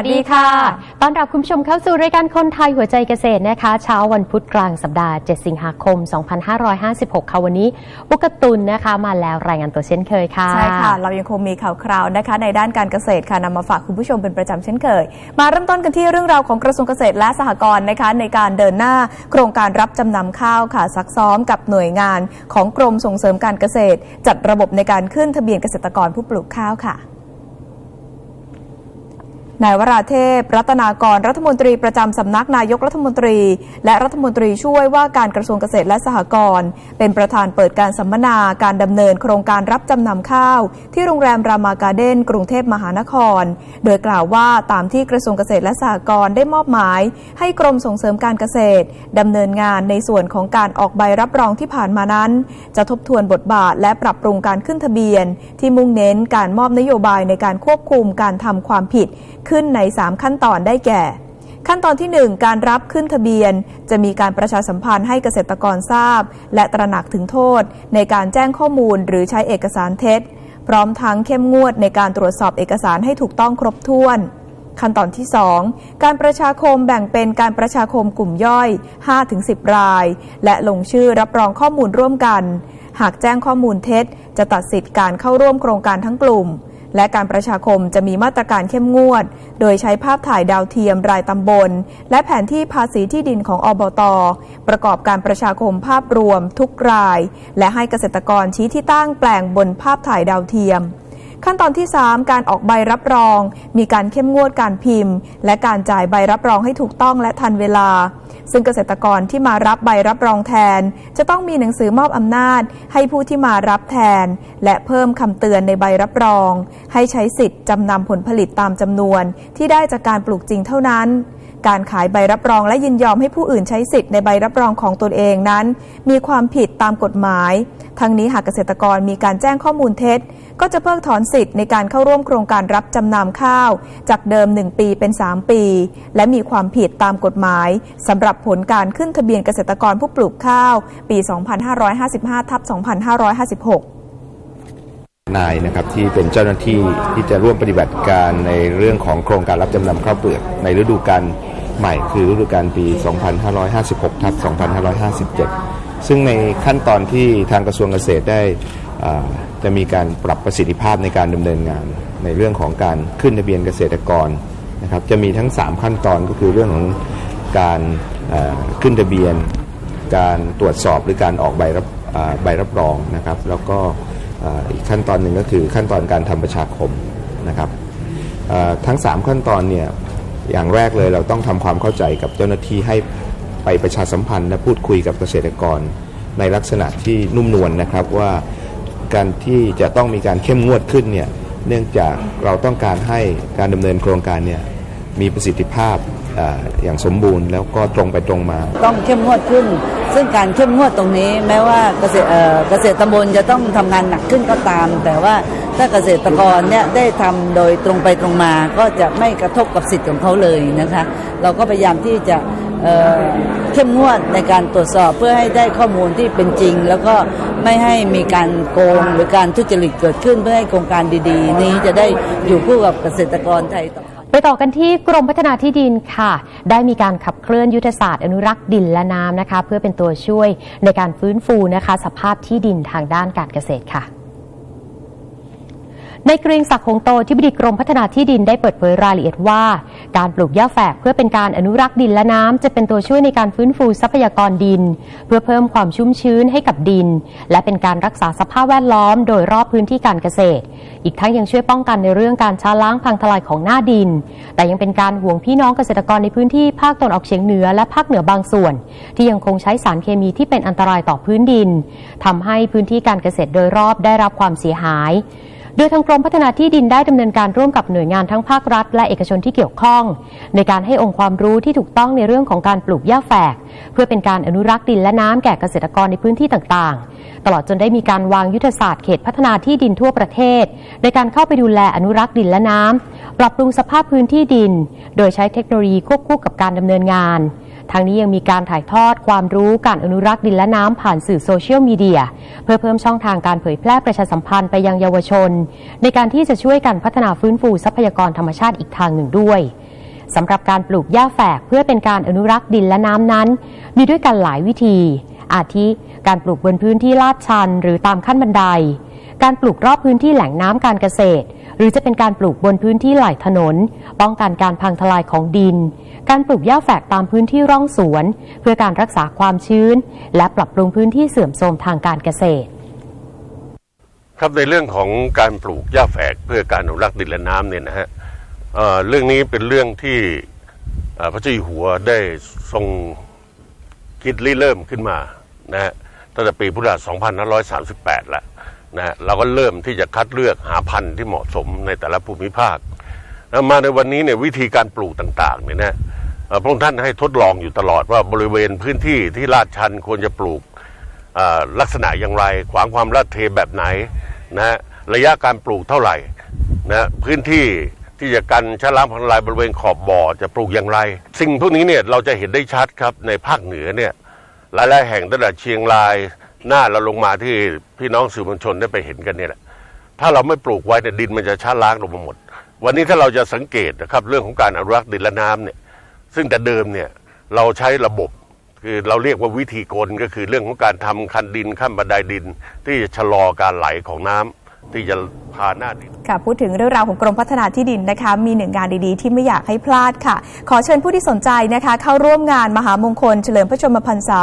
สวัสดีค่ะ ตอนรับคุณผู้ชมเข้าสู่รายการคนไทยหัวใจเกษตรนะคะ เช้าวันพุธกลางสัปดาห์ 7 สิงหาคม 2556 ค่ะวันนี้อุกตุนนะคะมาแล้วรายงานตัวเช่นเคยค่ะ ใช่ค่ะ เรายังคงมีข่าวคราวนะคะ ในด้านการเกษตรค่ะนำมาฝากคุณผู้ชมเป็นประจำเช่นเคย มาเริ่มต้นกันที่เรื่องราวของกระทรวงเกษตรและสหกรณ์นะคะ ในการเดินหน้าโครงการรับจำนำข้าวค่ะซักซ้อมกับหน่วยงานของกรมส่งเสริมการเกษตร จัดระบบในการขึ้นทะเบียนเกษตรกรผู้ปลูกข้าวค่ะ นายวราเทพ รัตนากร รัฐมนตรีประจำสำนักนายกรัฐมนตรี และรัฐมนตรีช่วยว่าการกระทรวงเกษตรและสหกรณ์เป็นประธานเปิดการสัมมนาการดำเนินโครงการรับจำนำข้าว ที่โรงแรมรามาการ์เด้นกรุงเทพมหานคร โดยกล่าวว่าตามที่กระทรวงเกษตรและสหกรณ์ได้มอบหมาย ให้กรมส่งเสริมการเกษตรดำเนินงานในส่วนของการออกใบรับรองที่ผ่านมานั้น จะทบทวนบทบาทและปรับปรุงการขึ้นทะเบียน ที่มุ่งเน้นการมอบนโยบายในการควบคุมการทำความผิดขึ้นใน 3 ขั้นตอนได้แก่ ขั้นตอนที่ 1 การรับขึ้นทะเบียน จะมีการประชาสัมพันธ์ให้เกษตรกรทราบ และตระหนักถึงโทษ ในการแจ้งข้อมูลหรือใช้เอกสารเท็จ พร้อมทั้งเข้มงวดในการตรวจสอบเอกสารให้ถูกต้องครบถ้วนขั้นตอนที่ 2 การประชาคมแบ่งเป็นการประชาคมกลุ่มย่อย 5-10 ราย และลงชื่อรับรองข้อมูลร่วมกัน หากแจ้งข้อมูลเท็จ จะตัดสิทธิ์การเข้าร่วมโครงการทั้งกลุ่ม และการประชาคมจะมีมาตรการเข้มงวด โดยใช้ภาพถ่ายดาวเทียมรายตำบล และแผนที่ภาษีที่ดินของอบต ประกอบการประชาคมภาพรวมทุกราย และให้เกษตรกรชี้ที่ตั้งแปลงบนภาพถ่ายดาวเทียม ขั้นตอนที่ 3 การออกใบรับรอง มีการเข้มงวดการพิมพ์ และการจ่ายใบรับรองให้ถูกต้องและทันเวลา ซึ่งเกษตรกรที่มารับใบรับรองแทน จะต้องมีหนังสือมอบอำนาจ ให้ผู้ที่มารับแทน และเพิ่มคำเตือนในใบรับรอง ให้ใช้สิทธิ์จำนำผลผลิตตามจำนวน ที่ได้จากการปลูกจริงเท่านั้น การขายใบรับรองและยินยอมให้ผู้อื่นใช้สิทธิ์ในใบรับรองของตนเองนั้น มีความผิดตามกฎหมาย ทั้งนี้หากเกษตรกรมีการแจ้งข้อมูลเท็จ ก็จะเพิกถอนสิทธิ์ในการเข้าร่วมโครงการรับจำนำข้าว จากเดิม 1 ปีเป็น 3 ปี และมีความผิดตามกฎหมายสำหรับผลการขึ้นทะเบียนเกษตรกรผู้ปลูกข้าว ปี 2555ทับ2556นายนะครับที่เป็นเจ้าหน้าที่ที่จะร่วมปฏิบัติการในเรื่องของโครงการรับจำนำข้าวเปลือกในฤดูกาล ใหม่คือฤดูกาลปี 2556ทับ2557 ซึ่งในขั้นตอนที่ทางกระทรวงเกษตรได้จะมีการปรับประสิทธิภาพในการดำเนินงาน ในเรื่องของการขึ้นทะเบียนเกษตรกรนะครับจะมีทั้ง 3 ขั้นตอนก็คือเรื่องของการขึ้นทะเบียน การตรวจสอบหรือการออกใบรับใบรับรองนะครับ แล้วก็อีกขั้นตอนหนึ่งก็คือขั้นตอนการทำประชาคมนะครับทั้ง 3 ขั้นตอนเนี่ย อย่างแรกเลยเราต้องทำความเข้าใจกับเจ้าหน้าที่ให้ไปประชาสัมพันธ์และพูดคุยกับเกษตรกร ในลักษณะที่นุ่มนวลนะครับว่าการที่จะต้องมีการเข้มงวดขึ้นเนี่ยเนื่องจากเราต้องการให้การดำเนินโครงการเนี่ยมีประสิทธิภาพ อย่างสมบูรณ์แล้วก็ตรงไปตรงมา ต้องเข้มงวดขึ้น ซึ่งการเข้มงวดตรงนี้แม้ว่าเกษตรเอ่อเกษตรตำบลจะต้องทำงานหนักขึ้นก็ตาม แต่ว่าถ้าเกษตรกรเนี่ยได้ทำโดยตรงไปตรงมา ก็จะไม่กระทบกับสิทธิ์ของเขาเลยนะคะ เราก็พยายามที่จะเเข้มงวดในการตรวจสอบเพื่อให้ได้ข้อมูลที่เป็นจริง แล้วก็ไม่ให้มีการโกงหรือการทุจริตเกิดขึ้นเพื่อให้โครงการดีๆ นี้จะได้อยู่คู่กับเกษตรกรไทยต่อ ไปต่อกันที่กรมพัฒนาที่ดินค่ะ ได้มีการขับเคลื่อนยุทธศาสตร์อนุรักษ์ดินและน้ำนะคะ เพื่อเป็นตัวช่วยในการฟื้นฟูนะคะ สภาพที่ดินทางด้านการเกษตรค่ะ ในเกรียงศักดิ์คงโตที่บดีกรมพัฒนาที่ดินได้เปิดเผยรายละเอียดว่า การปลูกหญ้าแฝกเพื่อเป็นการอนุรักษ์ดินและน้ำจะเป็นตัวช่วยในการฟื้นฟูทรัพยากรดิน เพื่อเพิ่มความชุ่มชื้นให้กับดิน และเป็นการรักษาสภาพแวดล้อม โดยรอบพื้นที่การเกษตร อีกทั้งยังช่วยป้องกันในเรื่องการช้าล้างพังทลายของหน้าดิน แต่ยังเป็นการห่วงพี่น้องเกษตรกรในพื้นที่ภาคตะวันออกเฉียงเหนือและภาคเหนือบางส่วน ที่ยังคงใช้สารเคมีที่เป็นอันตรายต่อพื้นดินทำให้พื้นที่การเกษตรโดยรอบได้รับความเสียหาย โดยทางกรมพัฒนาที่ดินได้ดำเนินการร่วมกับหน่วยงานทั้งภาครัฐ และเอกชนที่เกี่ยวข้อง ในการให้องค์ความรู้ที่ถูกต้องในเรื่องของการปลูกหญ้าแฝก เพื่อเป็นการอนุรักษ์ดินและน้ำแก่เกษตรกรในพื้นที่ต่างๆ ตลอดจนได้มีการวางยุทธศาสตร์เขตพัฒนาที่ดินทั่วประเทศ ในการเข้าไปดูแลอนุรักษ์ดินและน้ำปรับปรุงสภาพพื้นที่ดิน โดยใช้เทคโนโลยีควบคู่กับการดำเนินงาน ทางนี้ยังมีการถ่ายทอดความรู้การอนุรักษ์ดินและน้ำผ่านสื่อโซเชียลมีเดียเพื่อเพิ่มช่องทางการเผยแพร่ประชาสัมพันธ์ไปยังเยาวชน ในการที่จะช่วยกันพัฒนาฟื้นฟูทรัพยากรธรรมชาติอีกทางหนึ่งด้วยสำหรับการปลูกหญ้าแฝกเพื่อเป็นการอนุรักษ์ดินและน้ำนั้น มีด้วยกันหลายวิธี อาทิ การปลูกบนพื้นที่ลาดชัน หรือตามขั้นบันได การปลูกรอบพื้นที่แหล่งน้ำการเกษตร หรือจะเป็นการปลูกบนพื้นที่ไหล่ถนน ป้องกันการพังทลายของดิน การปลูกหญ้าแฝกตามพื้นที่ร่องสวน เพื่อการรักษาความชื้น และปรับปรุงพื้นที่เสื่อมโทรมทางการเกษตร ครับในเรื่องของการปลูกหญ้าแฝกเพื่อการอนุรักษ์ดินและน้ำเนี่ยนะฮะเเรื่องนี้เป็นเรื่องที่พระเจ้าอยู่หัวได้ทรงคิดริเริ่มขึ้นมานะฮะตั้งแต่ปีพุทธศักราช2538แล้ว นะเราก็เริ่มที่จะคัดเลือกหาพันธุ์ที่เหมาะสมในแต่ละภูมิภาคมาในวันนี้เนี่ยวิธีการปลูกต่างๆเนี่ยนะพระองค์ท่านให้ทดลองอยู่ตลอดว่าบริเวณพื้นที่ที่ลาดชันควรจะปลูกลักษณะอย่างไร ขวางความลาดเทแบบไหนนะระยะการปลูกเท่าไหร่นะพื้นที่ที่จะกันชะล้างพังลายบริเวณขอบบ่อจะปลูกอย่างไร สิ่งพวกนี้เนี่ยเราจะเห็นได้ชัดครับในภาคเหนือเนี่ยหลายๆแห่งตั้งแต่เชียงราย หน้าเราลงมาที่พี่น้องสื่อมวลชนได้ไปเห็นกันเนี่ยแหละถ้าเราไม่ปลูกไว้เนี่ยดินมันจะชะล้างลงมาหมด วันนี้ถ้าเราจะสังเกตนะครับเรื่องของการอนุรักษ์ดินและน้ำเนี่ยซึ่งแต่เดิมเนี่ยเราใช้ระบบคือเราเรียกว่าวิธีกลก็คือเรื่องของการทำคันดินขั้นบันไดดินที่จะชะลอการไหลของน้ำ ที่จะพาหน้าดินค่ะพูดถึงเรื่องราวของกรมพัฒนาที่ดินนะคะ มีหนึ่งงานดีๆ ที่ไม่อยากให้พลาดค่ะ ขอเชิญผู้ที่สนใจนะคะ เข้าร่วมงานมหามงคลเฉลิมพระชนมพรรษา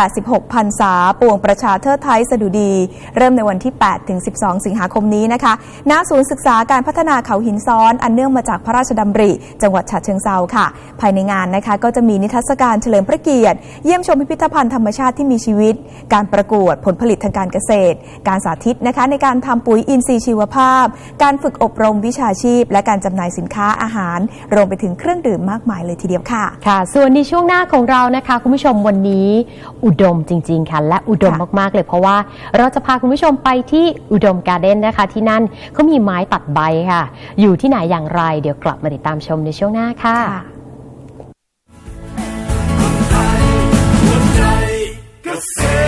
86 พรรษา ปวงประชาเทิดไทยสดุดี เริ่มในวันที่ 8 ถึง 12 สิงหาคมนี้นะคะ ณ ศูนย์ศึกษาการพัฒนาเขาหินซ้อน อันเนื่องมาจากพระราชดำริ จังหวัดฉะเชิงเซาค่ะ ภายในงานนะคะ ก็จะมีนิทรรศการเฉลิมพระเกียรติ เยี่ยมชมพิพิธภัณฑ์ธรรมชาติที่มีชีวิต การประกวดผลผลิตทางการเกษตร การสาธิตนะคะในการทำปุ๋ยอินทรีย์ชีวภาพ การฝึกอบรมวิชาชีพ และการจำหน่ายสินค้าอาหาร รวมไปถึงเครื่องดื่มมากมายเลยทีเดียวค่ะ ค่ะ ส่วนในช่วงหน้าของเรานะคะ คุณผู้ชมวันนี้ อุดมจริง ๆ ค่ะ และอุดมค่ะมากๆเลยเพราะว่าเราจะพาคุณผู้ชมไปที่อุดมการ์เด้นนะคะ ที่นั่นเขามีไม้ตัดใบค่ะ อยู่ที่ไหนอย่างไร เดี๋ยวกลับมาติดตามชมในช่วงหน้าค่ะจอย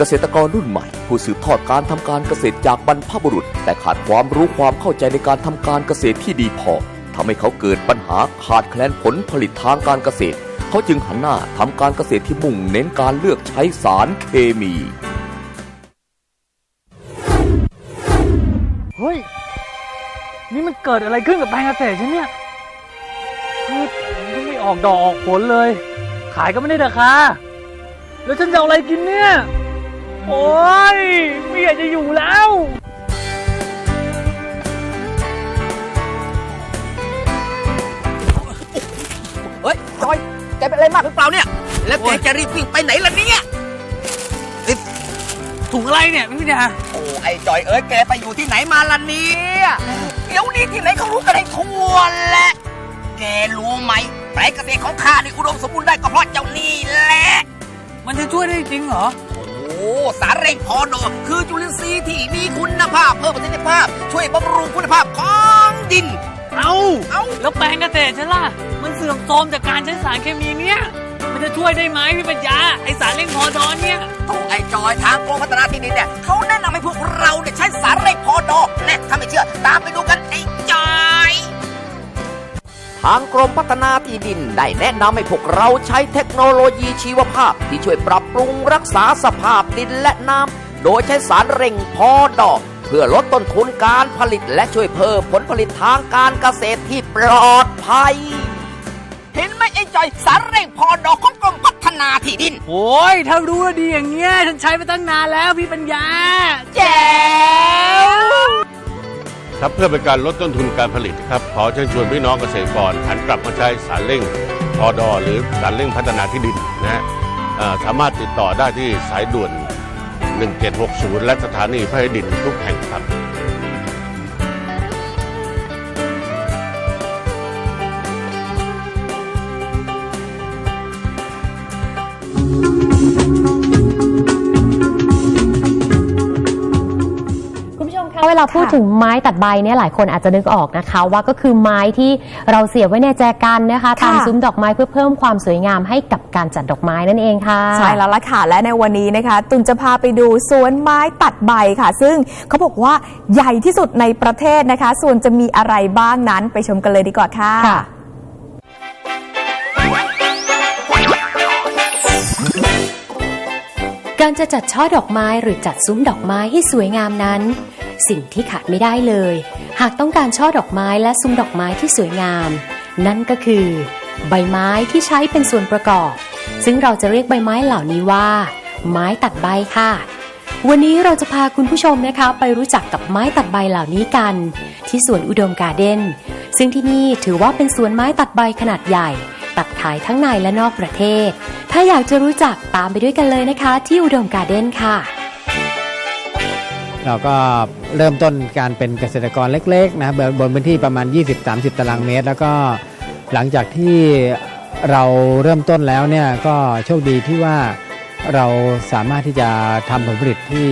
เกษตรกรรุ่นใหม่ ผู้สืบทอดการทำการเกษตรจากบรรพบุรุษ แต่ขาดความรู้ความเข้าใจในการทำการเกษตรที่ดีพอทำให้เขาเกิดปัญหาขาดแคลนผลผลิตทางการเกษตร เขาจึงหันหน้าทำการเกษตรที่มุ่งเน้นการเลือกใช้สารเคมี เฮ้ย นี่มันเกิดอะไรขึ้นกับแปลงเกษตรฉันเนี่ยพืชมันก็ไม่ออกดอกออกผลเลย ขายก็ไม่ได้ราคาแล้วฉันจะเอาอะไรกินเนี่ย โอ้ยไม่อยากจะอยู่แล้วเฮ้ยจอยแกเป็นอะไรมากหรือเปล่าเนี่ย แล้วแกจะรีบวิ่งไปไหนล่ะเนี่ยถุงอะไรเนี่ยพี่ดาโอ้ไอ้จอยเอ้ยแกไปอยู่ที่ไหนมาล่ะเนี่ยเดี๋ยวนี้ที่ไหนเขารู้กันให้ทั่วแหละแกรู้ไหมแปลงเกษตรของข้านี่อุดมสมบูรณ์ได้ก็เพราะเจ้านี่แหละ มันจะช่วยได้จริงเหรอโอ้ สารเร่งพอดอกคือจุลินทรีย์ที่มีคุณภาพเพิ่มประสิทธิภาพ ช่วยบำรุงคุณภาพของดิน เอาเอ้าแล้วแปลงเกษตรฉันล่ะ มันเสื่อมโทรมจากการใช้สารเคมีเนี่ย มันจะช่วยได้ไหมพี่ปัญญา ไอสารเร่งพอดอนเนี่ยโอ้ไอ้จอยทางกรมพัฒนาที่ดินเนี่ยเขาแนะนำให้พวกเราเนี่ยใช้สารเร่งพอดอกแน่ถ้าไม่เชื่อ ตามไปดูกันไอ้จอยทางกรมพัฒนาที่ดิน ได้แนะนำให้พวกเราใช้เทคโนโลยีชีวภาพ ที่ช่วยปรับปรุงรักษาสภาพดินและน้ำโดยใช้สารเร่งพอดอก เพื่อลดต้นทุนการผลิตและช่วยเพิ่มผลผลิตทางการเกษตรที่ปลอดภัย เห็นไหมไอ้จอยสารเร่งพอดอกของกรมพัฒนาที่ดิน โอ้ยถ้ารู้ว่าดีอย่างเงี้ยฉันใช้มาตั้งนานแล้วพี่ปัญญา แจ๋ว ครับเพื่อเป็นการลดต้นทุนการผลิตครับขอเชิญชวนพี่น้องเกษตรกรหันกลับมาใช้สารเร่งพอดอหรือสารเร่งพัฒนาที่ดินนะฮะสามารถติดต่อได้ที่สายด่วน 1760 และสถานีพระดินทุกแห่งครับ ลาพูดถึงไม้ตัดใบเนี่ยหลายคนอาจจะนึกออกนะคะ ว่าก็คือไม้ที่เราเสียบไว้ในแจกันนะคะค่ะตามซุ้มดอกไม้เพื่อเพิ่มความสวยงามให้กับการจัดดอกไม้นั่นเองค่ะใช่แล้วล่ะค่ะและในวันนี้นะคะ ตุนจะพาไปดูสวนไม้ตัดใบค่ะ ซึ่งเขาบอกว่าใหญ่ที่สุดในประเทศนะคะ ส่วนจะมีอะไรบ้างนั้นไปชมกันเลยดีกว่าค่ะ การจะจัดช่อดอกไม้หรือจัดซุ้มดอกไม้ให้สวยงามนั้น สิ่งที่ขาดไม่ได้เลย หากต้องการช่อดอกไม้และซุ้มดอกไม้ที่สวยงาม นั่นก็คือ ใบไม้ที่ใช้เป็นส่วนประกอบ ซึ่งเราจะเรียกใบไม้เหล่านี้ว่า ไม้ตัดใบค่ะ วันนี้เราจะพาคุณผู้ชมนะคะ ไปรู้จักกับไม้ตัดใบเหล่านี้กัน ที่สวนอุดมการ์เด้นซึ่งที่นี่ถือว่าเป็นสวนไม้ตัดใบขนาดใหญ่ ตัดขายทั้งในและนอกประเทศ ถ้าอยากจะรู้จักตามไปด้วยกันเลยนะคะ ที่อุดมการ์เด้นค่ะ เราก็เริ่มต้นการเป็นเกษตรกรเล็กๆนะบนพื้นที่ประมาณ 20-30 ตารางเมตร แล้วก็หลังจากที่เราเริ่มต้นแล้วเนี่ยก็โชคดีที่ว่าเราสามารถที่จะทำผลผลิตที่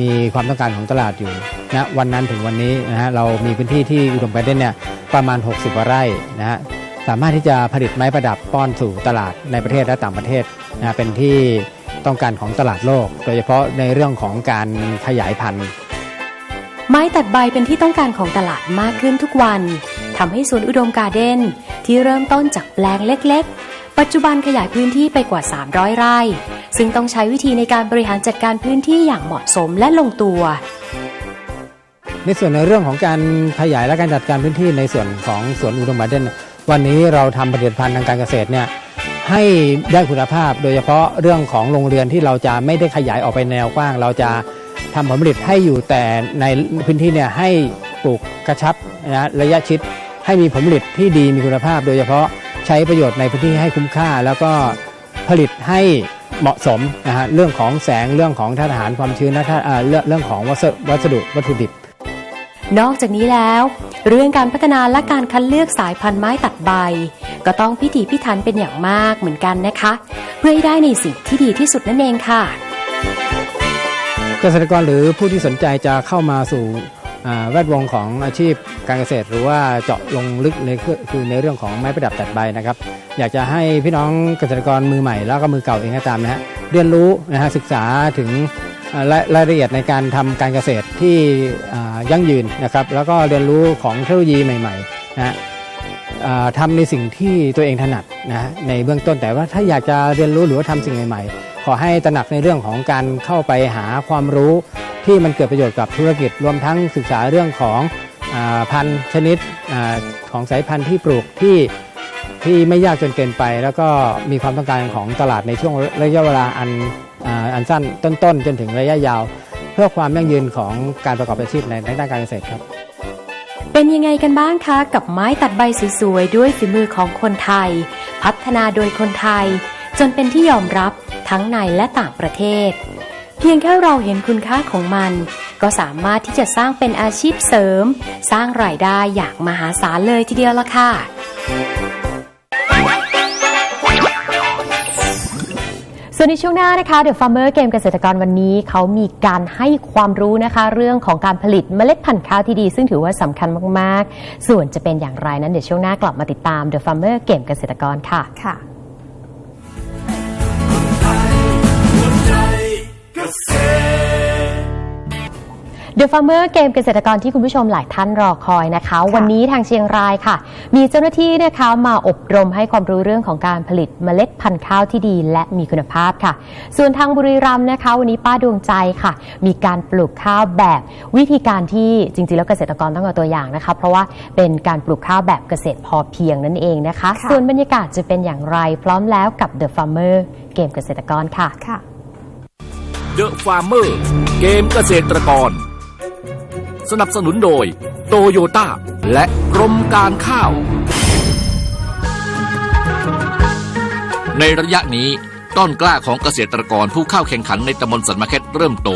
มีความต้องการของตลาดอยู่นะวันนั้นถึงวันนี้นะฮะเรามีพื้นที่ที่อุดมการ์เด้นเนี่ยประมาณ 60กว่าไร่นะฮะ สามารถที่จะผลิตไม้ประดับป้อนสู่ตลาดในประเทศและต่างประเทศนะฮะเป็นที่ต้องการของตลาดโลก โดยเฉพาะในเรื่องของการขยายพันธุ์ ไม้ตัดใบเป็นที่ต้องการของตลาดมากขึ้นทุกวันทำให้สวนอุดมการ์เด้นที่เริ่มต้นจากแปลงเล็ก ๆ ปัจจุบันขยายพื้นที่ไปกว่า 300 ไร่ ซึ่งต้องใช้วิธีในการบริหารจัดการพื้นที่อย่างเหมาะสมและลงตัวในส่วนในเรื่องของการขยายและการจัดการพื้นที่ในส่วนของสวนอุดมการ์เด้น วันนี้เราทำผลิตภัณฑ์ทางการเกษตรเนี่ยให้ได้คุณภาพโดยเฉพาะเรื่องของโรงเรือนที่เราจะไม่ได้ขยายออกไปแนวกว้าง เราจะทำผลผลิตให้อยู่แต่ในพื้นที่เนี่ยให้ปลูกกระชับนะระยะชิดให้มีผลผลิตที่ดีมีคุณภาพ โดยเฉพาะใช้ประโยชน์ในพื้นที่ให้คุ้มค่า แล้วก็ผลิตให้เหมาะสมนะฮะเรื่องของแสงเรื่องของธาตุอาหารความชื้นและธาตุอ่าเรื่องเรื่องของวัสดุวัสดุวัตถุดิบ นอกจากนี้แล้ว เรื่องการพัฒนาและการคัดเลือกสายพันธุ์ไม้ตัดใบ ก็ต้องพิถีพิถันเป็นอย่างมากเหมือนกันนะคะ เพื่อให้ได้ในสิ่งที่ดีที่สุดนั่นเองค่ะ เกษตรกรหรือผู้ที่สนใจจะเข้ามาสู่แวดวงของอาชีพการเกษตร หรือว่าเจาะลงลึกในคือในเรื่องของไม้ประดับตัดใบนะครับ อยากจะให้พี่น้องเกษตรกรมือใหม่แล้วก็มือเก่าเองก็ตามนะฮะเรียนรู้นะฮะศึกษาถึงรายละเอียดในการทำการเกษตรที่ ยั่งยืนนะครับแล้วก็เรียนรู้ของเทคโนโลยีใหม่ๆนะทำในสิ่งที่ตัวเองถนัดนะในเบื้องต้นแต่ว่าถ้าอยากจะเรียนรู้หรือว่าทำสิ่งใหม่ๆ ขอให้ตระหนักในเรื่องของการเข้าไปหาความรู้ที่มันเกิดประโยชน์กับธุรกิจรวมทั้งศึกษาเรื่องของอพันธุ์ชนิดอของสายพันธุ์ที่ปลูกที่ที่ไม่ยากจนเกินไป แล้วก็มีความต้องการของตลาดในช่วงระยะเวลาอันอันสั้นต้นๆ จนถึงระยะยาว เพื่อความยั่งยืนของการประกอบอาชีพในด้านการเกษตรครับ เป็นยังไงกันบ้างคะ กับไม้ตัดใบสวยๆ ด้วยฝีมือของคนไทย พัฒนาโดยคนไทย จนเป็นที่ยอมรับทั้งในและต่างประเทศ เพียงแค่เราเห็นคุณค่าของมัน ก็สามารถที่จะสร้างเป็นอาชีพเสริม สร้างรายได้อย่างมหาศาลเลยทีเดียวละค่ะ ส่วนในช่วงหน้านะคะ The Farmer เกมเกษตรกรวันนี้ เขามีการให้ความรู้นะคะ เรื่องของการผลิตเมล็ดพันธุ์ข้าวที่ดี ซึ่งถือว่าสำคัญมากๆ ส่วนจะเป็นอย่างไรนั้นเดี๋ยวช่วงหน้ากลับมาติดตาม The Farmer เกมเกษตรกรค่ะค่ะ The Farmer เกมเกษตรกรที่คุณผู้ชมหลายท่านรอคอยนะคะ วันนี้ทางเชียงรายค่ะ มีเจ้าหน้าที่นะคะมาอบรมให้ความรู้เรื่องของการผลิตเมล็ดพันธุ์ข้าวที่ดี และมีคุณภาพค่ะ ส่วนทางบุรีรัมย์นะคะ วันนี้ป้าดวงใจค่ะ มีการปลูกข้าวแบบวิธีการที่จริงๆแล้วเกษตรกรต้องเอาตัวอย่างนะคะ เพราะว่าเป็นการปลูกข้าวแบบเกษตรพอเพียงนั่นเองนะคะค่ะส่วนบรรยากาศจะเป็นอย่างไร พร้อมแล้วกับ The Farmer เกมเกษตรกรค่ะค่ะ The Farmer เกมเกษตรกร สนับสนุนโดย โตโยต้า และกรมการข้าว ในระยะนี้ต้นกล้าของเกษตรกรผู้เข้าแข่งขันในตำบลสันมาเค็ดเริ่มโต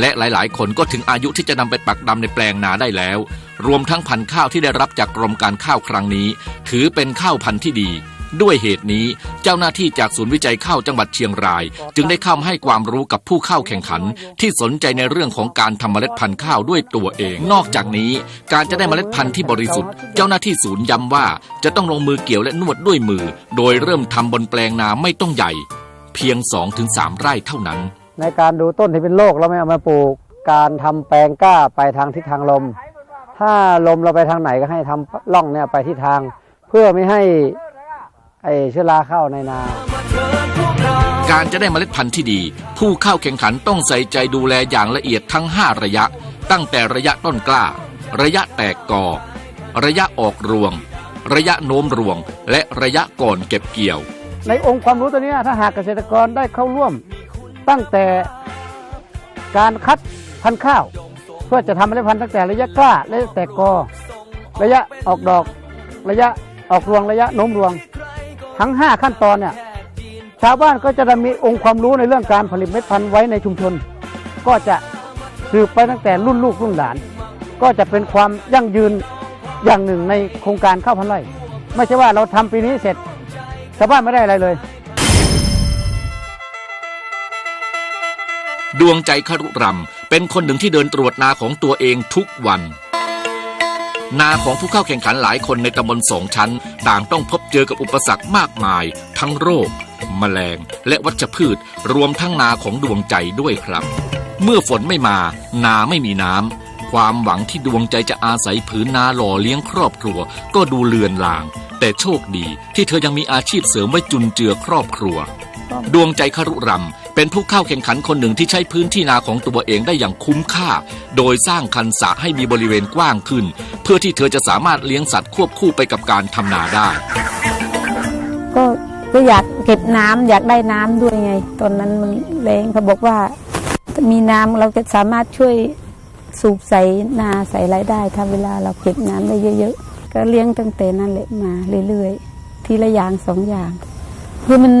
และหลายๆ คนก็ถึงอายุที่จะนำไปปักดำในแปลงนาได้แล้ว รวมทั้งพันธุ์ข้าวที่ได้รับจากกรมการข้าวครั้งนี้ ถือเป็นข้าวพันธุ์ที่ดี ด้วยเหตุนี้เจ้าหน้าที่จากศูนย์วิจัยข้าวจังหวัดเชียงราย จึงได้เข้าให้ความรู้กับผู้เข้าแข่งขัน ที่สนใจในเรื่องของการทำเมล็ดพันธุ์ข้าวด้วยตัวเอง นอกจากนี้ การจะได้เมล็ดพันธุ์ที่บริสุทธิ์ เจ้าหน้าที่ศูนย์ย้ำว่าจะต้องลงมือเกี่ยวและนวดด้วยมือ โดยเริ่มทำบนแปลงนาไม่ต้องใหญ่ เพียง 2-3 ไร่เท่านั้น ในการดูต้นที่เป็นโรคเราไม่เอามาปลูก การทำแปลงกล้าไปทางทิศทางลม ถ้าลมเราไปทางไหนก็ให้ทำร่องเนี่ยไปทิศทาง เพื่อไม่ให้ ไอเชื้อราเข้าในนา การจะได้เมล็ดพันธุ์ที่ดี ผู้เข้าแข่งขันต้องใส่ใจดูแลอย่างละเอียดทั้ง 5 ระยะ ตั้งแต่ระยะต้นกล้า ระยะแตกกอ ระยะออกรวง ระยะโน้มรวง และระยะก่อนเก็บเกี่ยว ในองค์ความรู้ตัวเนี้ยถ้าหากเกษตรกรได้เข้าร่วม ตั้งแต่การคัดพันธุ์ข้าว เพื่อจะทำเมล็ดพันธุ์ตั้งแต่ระยะกล้าระยะแตกกอ ระยะออกดอก ระยะออกรวงระยะโน้มรวง ทั้ง 5 ขั้นตอนเนี่ยชาวบ้านก็จะได้มีองค์ความรู้ในเรื่องการผลิตเม็ดพันธุ์ไว้ในชุมชน ก็จะสืบไปตั้งแต่รุ่นลูกรุ่นหลาน ก็จะเป็นความยั่งยืนอย่างหนึ่งในโครงการข้าวพันธุ์ไร่ไม่ใช่ว่าเราทำปีนี้เสร็จชาวบ้านไม่ได้อะไรเลย ดวงใจคารุรำเป็นคนหนึ่งที่เดินตรวจนาของตัวเองทุกวัน นาของผู้เข้าแข่งขันหลายคนในตำบลสองชั้น ต่างต้องพบเจอกับอุปสรรคมากมาย ทั้งโรค แมลง และวัชพืช รวมทั้งนาของดวงใจด้วยครับ เมื่อฝนไม่มา นาไม่มีน้ำความหวังที่ดวงใจจะอาศัยผืนนาหล่อเลี้ยงครอบครัว ก็ดูเลือนลาง แต่โชคดีที่เธอยังมีอาชีพเสริมไว้จุนเจือครอบครัว ดวงใจคารุรำ เป็นผู้เข้าแข่งขันคนหนึ่งที่ใช้พื้นที่นาของตัวเองได้อย่างคุ้มค่า โดยสร้างคันสระให้มีบริเวณกว้างขึ้น เพื่อที่เธอจะสามารถเลี้ยงสัตว์ควบคู่ไปกับการทำนาได้ ก็ก็อยากเก็บน้ำอยากได้น้ำด้วยไง ตอนนั้นมันแรงเขาบอกว่ามีน้ำเราจะสามารถช่วยสูบใส่นาใส่ไรายได้ถ้าเวลาเราเก็บน้ำได้เยอะๆ ก็เลี้ยงตั้งแต่นั้นแหละมาเรื่อยๆ ทีละอย่างสองอย่าง คือมัน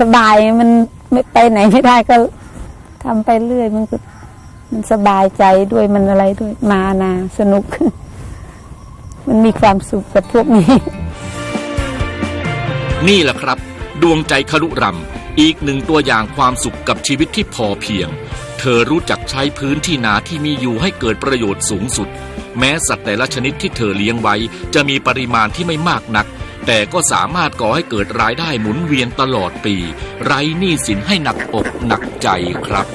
สบายมัน ไม่ไปไหนไม่ได้ก็ทำไปเรื่อยมันก็มันสบายใจด้วยมันอะไรด้วยมานาสนุก มันมีความสุขกับพวกนี้ นี่แหละครับ ดวงใจคารุรำอีกหนึ่งตัวอย่างความสุขกับชีวิตที่พอเพียง เธอรู้จักใช้พื้นที่นาที่มีอยู่ให้เกิดประโยชน์สูงสุด แม้สัตว์แต่ละชนิดที่เธอเลี้ยงไว้ จะมีปริมาณที่ไม่มากนัก แต่ก็สามารถก่อให้เกิดรายได้หมุนเวียนตลอดปี ไร้หนี้สินให้หนักอกหนักใจครับ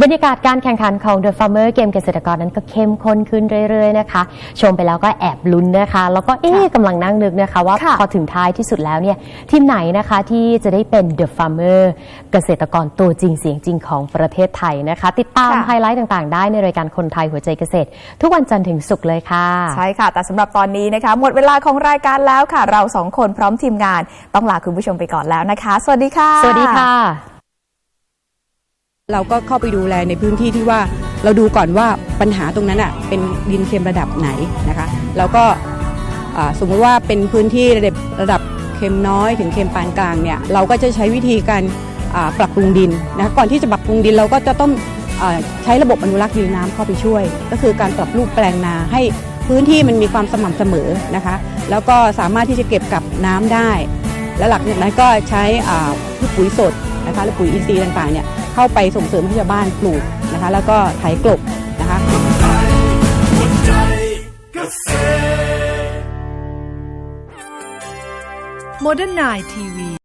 บรรยากาศการแข่งขันของ The Farmer เกมเกษตรกรนั้นก็เข้มข้นขึ้นเรื่อย ๆ นะคะ ชมไปแล้วก็แอบลุ้นนะคะ แล้วก็เอ๊ะกำลังนั่งนึกนะคะ ว่าค่ะพอถึงท้ายที่สุดแล้วเนี่ยทีมไหนนะคะที่จะได้เป็น The Farmer เกษตรกรตัวจริงเสียงจริงของประเทศไทยนะคะ ติดตามค่ะไฮไลท์ต่างๆ ได้ในรายการคนไทยหัวใจเกษตร ทุกวันจันทร์ถึงศุกร์เลยค่ะ ใช่ค่ะ แต่สำหรับตอนนี้นะคะ หมดเวลาของรายการแล้วค่ะ เราสองคนพร้อมทีมงาน ต้องลาคุณผู้ชมไปก่อนแล้วนะคะ สวัสดีค่ะ สวัสดีค่ะ เราก็เข้าไปดูแลในพื้นที่ที่ว่าเราดูก่อนว่าปัญหาตรงนั้นอะเป็นดินเค็มระดับไหนนะคะแล้วก็สมมุติว่าเป็นพื้นที่ระดับระดับเค็มน้อยถึงเค็มปานกลางเนี่ยเราก็จะใช้วิธีการปรับปรุงดินนะคะก่อนที่จะปรับปรุงดินเราก็จะต้องอใช้ระบบอนุรักษ์ดินน้ำเข้าไปช่วย ก็คือการปรับรูปแปลงนาให้พื้นที่มันมีความสม่ำเสมอนะคะแล้วก็สามารถที่จะเก็บกับน้ำได้ และหลังจากนั้นก็ใช้อ่าพืชปุ๋ยสดนะคะและปุ๋ยอินทรีย์ต่างๆเนี่ย เข้าไปส่งเสริมให้ชาวบ้านปลูกนะคะ แล้วก็ไถกลบนะคะโมเดิร์นไนทีวี